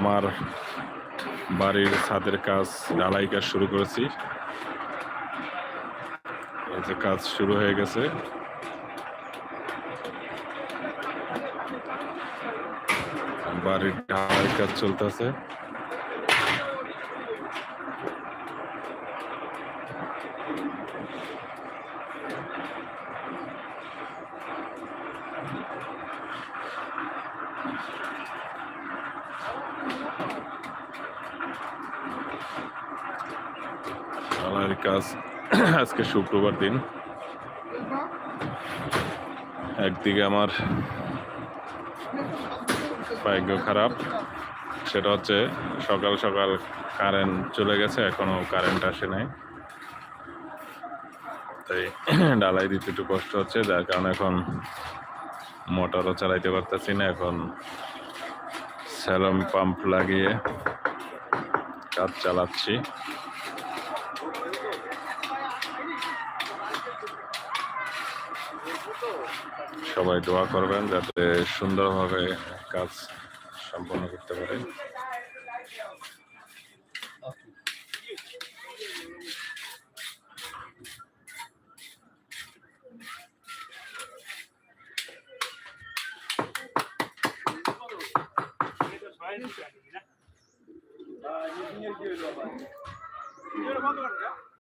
আমার বাড়ির ছাদের কাজ, ঢালাই কাজ শুরু করেছি। কাজ শুরু হয়ে গেছে। বাড়ির ঢালাই কাজ চলতেছে। ঢালাইয়ের কাজ, আজকে শুক্রবার দিন। একদিকে আমার ভাগ্য খারাপ, সেটা হচ্ছে সকাল সকাল কারেন্ট চলে গেছে, এখনও কারেন্ট আসে নাই। তাই ডালাই দিতে একটু কষ্ট হচ্ছে, যার কারণে এখন মোটরও চালাইতে পারতেছি না, এখন স্যালম পাম্প লাগিয়ে কাজ চালাচ্ছি। সবাই দোয়া করবেন যাতে সুন্দরভাবে কাজ সম্পন্ন করতে পারে। Aynı şey. Aa, yediğin yer görüyor bak. Gidiyorum hadi.